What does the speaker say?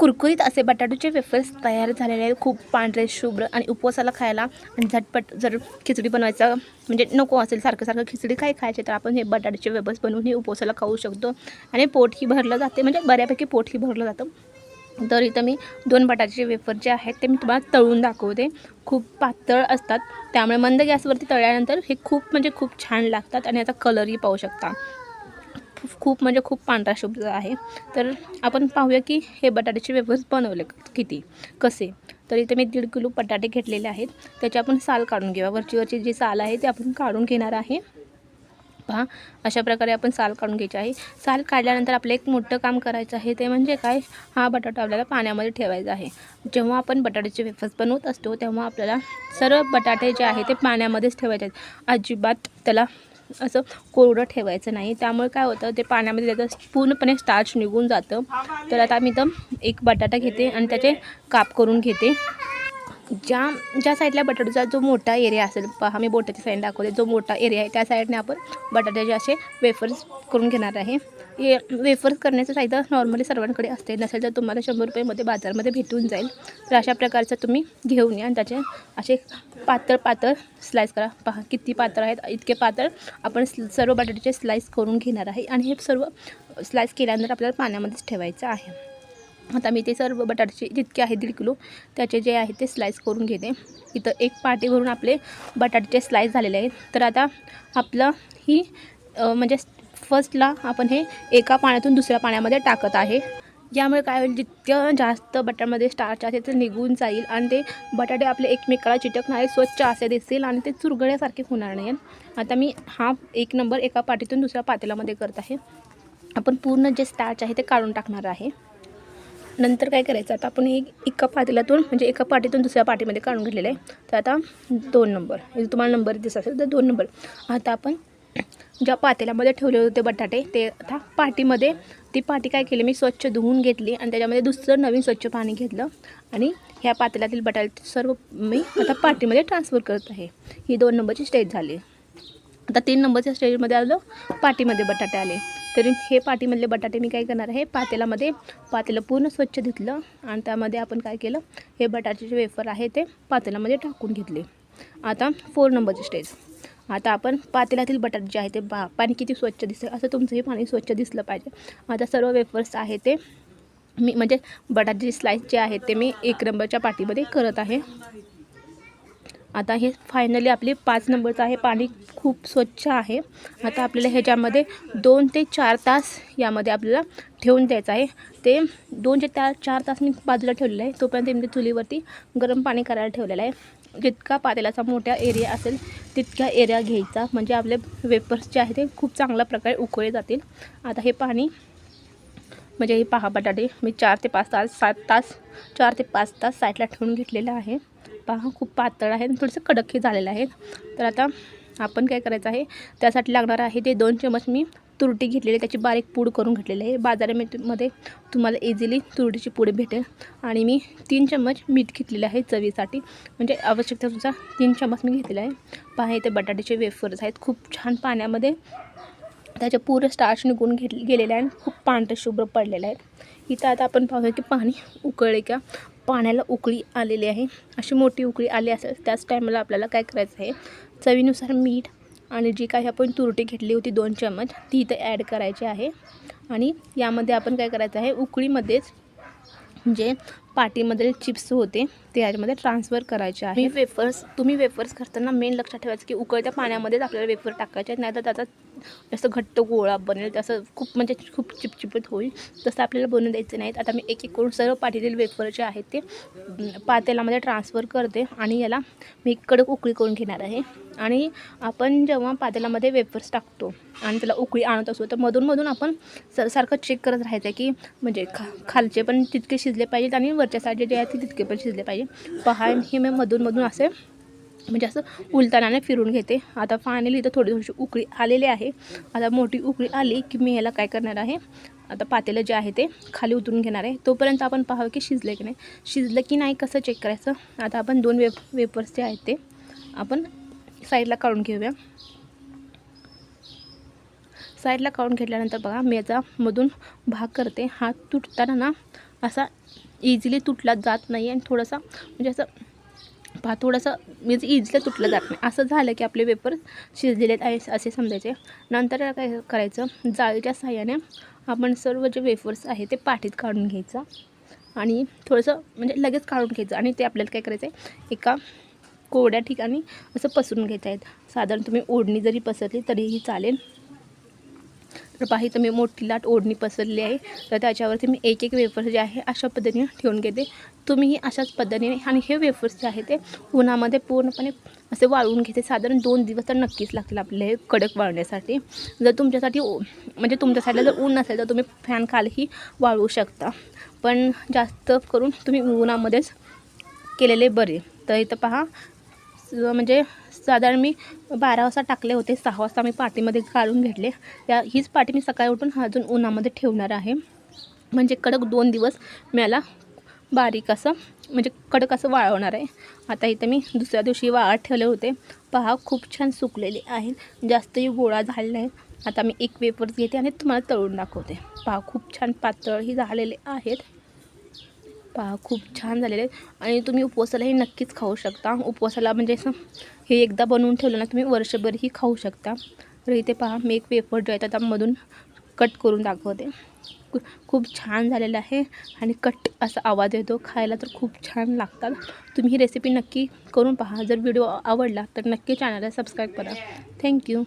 कुरकुरीत असे बटाटूचे वेफर्स तयार झालेले आहेत. खूप पांढरे शुभ्र आणि उपवासाला खायला आणि झटपट जर खिचडी बनवायचं म्हणजे नको असेल सारखं सारखं खिचडी काय खायचे तर आपण हे बटाट्याचे वेफर्स बनवून हे उपवासाला खाऊ शकतो. आणि पोटही भरलं जाते म्हणजे बऱ्यापैकी पोटही भरलं जातं. तर इथं मी दोन बटाट्याचे वेफर जे आहेत ते मी तुम्हाला तळून दाखवते. खूप पातळ असतात त्यामुळे मंद गॅसवरती तळल्यानंतर हे खूप म्हणजे खूप छान लागतात आणि याचा कलरही पाहू शकता. खूप म्हणजे खूप पांढरा शुभ्र आहे. तर आपण पाहूया की हे बटाट्याचे वेफर्स बनवले किती? कसे? तर इथे मी दीड किलो बटाटे घेतलेले आहेत. त्याचे आपण साल काढून घेऊया. वरची वरची जी साल आहे ते आपण काढून घेणार आहे. पहा अशा प्रकारे आपण साल काढून घ्यायची आहे. साल काढल्यानंतर आपलं एक मोठं काम करायचं आहे ते म्हणजे काय? हा बटाटा आपल्याला पाण्यामध्ये ठेवायचा आहे. जेव्हा आपण बटाट्याचे वेफर्स बनवत असतो तेव्हा आपल्याला सर्व बटाटे जे आहे ते पाण्यामध्येच ठेवायचे आहेत. अजिबात त्याला असं कोरडं ठेवायचं नाही. त्यामुळे काय होतं ते पाण्यामध्ये त्याचं पूर्णपणे स्टार्च निघून जातं. तर आता मी तर एक बटाटा घेते आणि त्याचे काप करून घेते. ज्या ज्या साईडला बटाट्याचा जो मोठा एरिया असेल पहा मी बोटाच्या साईड दाखवते जो मोठा एरिया आहे त्या साईडने आपण बटाट्याचे असे वेफर्स करून घेणार आहे. हे वेफर्स करण्याचं साहित्य नॉर्मली सर्वांकडे असते नसेल तर तुम्हाला शंभर रुपयेमध्ये बाजारमध्ये भेटून जाईल. तर अशा प्रकारचं तुम्ही घेऊन या आणि त्याचे असे पातळ पातळ स्लाईस करा. पहा किती पातळ आहेत इतके पातळ आपण सर्व बटाट्याचे स्लाईस करून घेणार आहे आणि हे सर्व स्लाईस केल्यानंतर आपल्याला पाण्यामध्येच ठेवायचं आहे. आता मी ते सर्व बटाट्याचे जितके आहे दीड किलो त्याचे जे आहे ते स्लाईस करून घेते. इथं एक पाटी भरून आपले बटाट्याचे स्लाईस झालेले आहेत. तर आता आपलं ही म्हणजे फर्स्टला आपण हे एका पाण्यातून दुसऱ्या पाण्यामध्ये टाकत आहे. यामुळे काय होईल जितकं जास्त बटाट्यामध्ये स्टार्च आहे ते निघून जाईल आणि ते बटाटे आपले एकमेकाला चिटकणारे स्वच्छ असे दिसतील आणि ते चुरगळ्यासारखे होणार नाही. आता मी हा एक नंबर एका पाटीतून दुसऱ्या पातेल्यामध्ये करत आहे. आपण पूर्ण जे स्टार्च आहे ते काढून टाकणार आहे. नंतर काय करायचं? आता आपण एक एका पातेल्यातून म्हणजे एका पाटीतून दुसऱ्या पाटीमध्ये काढून घेतलेलं आहे. तर आता दोन नंबर. इथे तुम्हाला नंबर दिसत असेल तर दोन नंबर. आता आपण ज्या पातेल्यामध्ये ठेवले होते बटाटे ते आता पाटीमध्ये ती पाटी काय केली? मी स्वच्छ धुवून घेतली आणि त्याच्यामध्ये दुसरं नवीन स्वच्छ पाणी घेतलं. आणि ह्या पातेल्यातील बटाटे सर्व मी आता पाटीमध्ये ट्रान्सफर करत आहे. ही दोन नंबरची स्टेज झाली. आता तीन नंबरच्या स्टेजमध्ये आलं पाटीमध्ये बटाटे आले. तरी हे पाटीमधले बटाटे मी काय करणार आहे पातेल्यामध्ये पातेलं पूर्ण स्वच्छ धुतलं आणि त्यामध्ये आपण काय केलं हे बटाट्याचे वेफर आहे ते पातेल्यामध्ये टाकून घेतले. आता फोर नंबरची स्टेज आता आपण पातेल्यातील बटाटे जे आहे ते बा पाणी किती स्वच्छ दिसतं असं तुमचं हे पाणी स्वच्छ दिसलं पाहिजे. आता सर्व वेफर्स आहे ते मी म्हणजे बटाट्याचे स्लाईस जे आहेत ते मी एक नंबरच्या पाटीमध्ये करत आहे. आता हे फायनली आपली पाच नंबरचं आहे. पाणी खूप स्वच्छ आहे. आता आपल्याला ह्याच्यामध्ये दोन ते चार तास यामध्ये आपल्याला ठेवून द्यायचं आहे. ते दोन ते त्या चार तास मी बाजूला ठेवलेलं आहे. तोपर्यंत मी ते चुलीवरती गरम पाणी करायला ठेवलेलं आहे. जितका पातेल्याचा मोठा एरिया असेल तितका एरिया घ्यायचा. म्हणजे आपले वेपर्स जे आहे ते खूप चांगल्या प्रकारे उकळले जातील. आता हे पाणी म्हणजे हे पहा बटाटे मी चार ते पाच तास सात तास चार ते पाच तास साईडला ठेवून घेतलेलं आहे. पहा खूप पातळ आहे आणि थोडंसं कडकही झालेलं आहे तर आता आपण काय करायचं आहे? त्यासाठी लागणार आहे ते दोन चमच मी तुरटी घेतलेली त्याची बारीक पूड करून घेतलेली आहे. बाजारामध्ये तुम्हाला इझिली तुरटीची पूड भेटेल. आणि मी तीन चम्मच मीठ घेतलेले आहे चवीसाठी. म्हणजे आवश्यकतेनुसार तीन चम्मच मी घेतलेला आहे. पहा इथे बटाट्याचे वेफर्स आहेत. खूप छान पाण्यामध्ये त्याचे पूर्ण स्टार्च निघून घेत गेलेले आहे आणि खूप पांढरे शुभ्र पडलेले आहेत. इथं आता आपण पाहूया की पाणी उकळले का? पाण्याला उकळी आलेली आहे. अशी मोठी उकळी आली असेल त्याच टायमाला आपल्याला काय करायचं आहे? चवीनुसार मीठ आणि जी काही आपण तुरटी घेतली होती दोन चम्मच ती इथं ॲड करायची आहे. आणि यामध्ये आपण काय करायचं आहे? उकळीमध्येच जे पाटीमधील चिप्स होते ते याच्यामध्ये ट्रान्सफर करायचे आहे वेफर्स तुम्ही वेफर्स करताना मेन लक्षात ठेवायचं की उकळत्या पाण्यामध्येच आपल्याला वेफर टाकायचे आहेत. नाही तर त्याचा जास्त घट्ट गोळा बनेल तसं खूप म्हणजे खूप चिपचिपत होईल. तसं आपल्याला बनवून द्यायचं नाहीत. आता मी एक एक करून सर्व पाटीतील वेफर जे आहेत ते पातेलामध्ये पातेल्यामध्ये ट्रान्सफर करते आणि याला मी कडक उकळी करून घेणार आहे. आणि आपण जेव्हा पातेल्यामध्ये वेफर्स टाकतो आणि त्याला उकळी आणत असतो तर मधून मधून आपण स सारखं चेक करत राहायचं आहे की म्हणजे खा खालचे पण तितके शिजले पाहिजेत आणि वरच्या साईडचे जे आहे ते तितके पण शिजले पाहिजे. पहा हे मी मधूनमधून असे म्हणजे असं उलतानाने फिरून घेते. आता फायनली इथं थोडी थोडीशी उकळी आलेली आहे. आता मोठी उकळी आली की मी याला काय करणार आहे? आता पातेलं जे आहे ते खाली उतरून घेणार आहे. तोपर्यंत आपण पाहावं की शिजले की नाही. शिजलं की नाही कसं चेक करायचं? आता आपण दोन वेप वेपर्स जे आहेत ते आपण साईडला काढून घेऊया. साईडला काढून घेतल्यानंतर बघा मी याचा मधून भाग करते. हात तुटताना ना असा इझिली तुटला जात नाही आणि थोडासा म्हणजे असं पहा थोडंसं म्हणजे इझिली तुटलं जात नाही. असं झालं की आपले पेपर शिजलेले आहेत असे समजायचे. नंतर काय करायचं? जाळीच्या साह्याने आपण सर्व जे वेफर्स आहे ते पाठीत काढून घ्यायचं आणि थोडंसं म्हणजे लगेच काढून घ्यायचं आणि ते आपल्याला काय करायचं आहे एका कोरड्या ठिकाणी असं पसरून घ्यायचं आहेत साधारण तुम्ही ओढणी जरी पसरली तरीही चालेल. पाही तर मी मोठी लाट ओढणी पसरली आहे. तर त्याच्यावरती मी एक एक वेफर जे आहे अशा पद्धतीने ठेवून घेते. तुम्हीही अशाच पद्धतीने आणि हे वेफर्स जे आहे ते उन्हामध्ये पूर्णपणे असे वाळवून घेते. साधारण दोन दिवस तर नक्कीच लागतील आपले हे कडक वाळण्यासाठी. जर तुमच्यासाठी ओ- म्हणजे तुमच्या साईडला जर ऊन नसेल तर तुम्ही फॅन खालही वाळवू शकता. पण जास्त करून तुम्ही उन्हामध्येच केलेले बरे. तर इथं पहा म्हणजे साधारण मी बारा वाजता टाकले होते सहा वाजता मी पाटीमध्ये काढून घेतले. त्या हीच पाटी मी सकाळी उठून अजून उन्हामध्ये ठेवणार आहे. म्हणजे कडक दोन दिवस मला बारीक असं म्हणजे कडक असं वाळवणार आहे. आता इथं मी दुसऱ्या दिवशी वाळत ठेवले होते. पहा खूप छान सुकलेले आहेत. जास्तही गोळा झालेला आहे आता मी एक वेपर्स घेते आणि तुम्हाला तळून दाखवते. पहा खूप छान पातळही झालेले आहेत. पहा खूप छान झालेले आहेत. आणि तुम्ही उपवासालाही नक्कीच खाऊ शकता. उपवासाला म्हणजे असं हे एकदा बनवून ठेवलं ना तुम्ही वर्षभरही खाऊ शकता. तर इथे पहा मी एक वेफर जो आहे त्यामधून कट करून दाखवते. खूप छान झालेलं आहे. आणि कट असा आवाज येतो. खायला तर खूप छान लागतात. तुम्ही ही रेसिपी नक्की करून पहा. जर व्हिडिओ आवडला तर नक्की चॅनलला सबस्क्राईब करा. थँक्यू